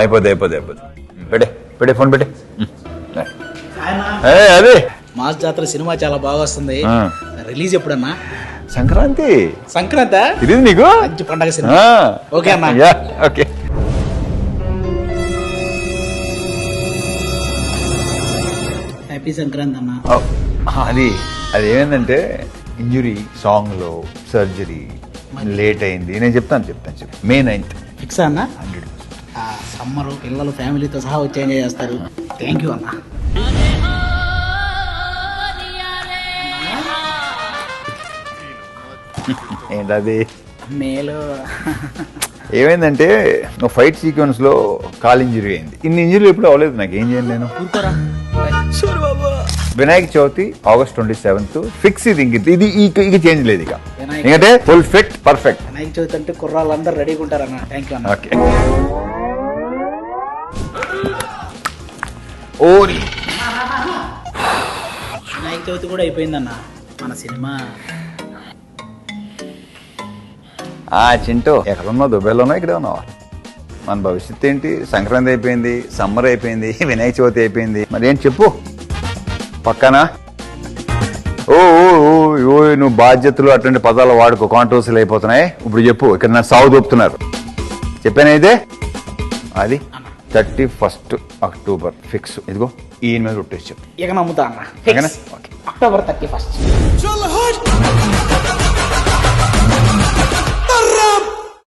అయిపోద్ది అయిపోద్ది అయిపోద్ది. పెట్టే పెట్టే ఫోన్ పెట్టే. అదే. మాస్ జాతర సినిమా చాలా బాగా వస్తుంది. రిలీజ్ ఎప్పుడన్నా? సంక్రాంతి. సంక్రాంతి? ఇది నీకు? మంచి పండగ సినిమా. ఓకే అన్న. Yeah, okay. హ్యాపీ సంక్రాంతి అన్న ఓ, అది అది ఏమైందంటే ఇంజురీ సాంగ్లో సర్జరీ లేట్ అయింది. నేను చెప్తాను చెప్తాను చెప్తాను. మే నైన్త్ ఫిక్స్ అన్న? హండ్రెడ్ సమ్మర్ పిల్లలు ఫ్యామిలీతో సహా వచ్చి ఎంజాయ్ చేస్తారు. థ్యాంక్ యూ అన్న. ఏంటది? మేలు. ఏమైందంటే ఫైట్ సీక్వెన్స్లో కాల్ ఇంజరీ అయింది. ఇన్ని ఇంజరీ ఎప్పుడు అవ్వలేదు నాకు. ఏం చేయండి నేను? Vinayaka Chavithi August twenty seventh fix ఇది ఇంక. ఇది ఇక ఇక చేంజ్ లేదు ఇక. ఎందుకంటే full fit perfect Vinayaka Chavithi అంటే కుర్రాళ్ళందరూ రెడీగా ఉంటారన్న. థ్యాంక్ యూ అన్న. ఓకే ఓరి. వినాయక చవితి కూడా అయిపోయిందన్న మన సినిమా. ఆ చింటూ ఎక్కడున్నావు? దుబాయ్లోనో ఇక్కడే ఉన్నావా? మన భవిష్యత్తు ఏంటి? సంక్రాంతి అయిపోయింది సమ్మర్ అయిపోయింది వినాయక చవితి అయిపోయింది. మరి ఏంటి చెప్పు? పక్కనా? ఓ ఓ ఓ ఓ నువ్వు బాధ్యతలు అటువంటి పదాలు వాడుకో కాంట్రవర్సీలు అయిపోతున్నాయి. ఇప్పుడు చెప్పు ఇక్కడ నా సాగు దొప్పుతున్నారు చెప్పాను అయితే అది? Thirty first October fix. ఇదిగో ఈ మీద రొట్టేసి చెప్పు. ఇక నమ్ముతా అన్న. Okay October thirty first.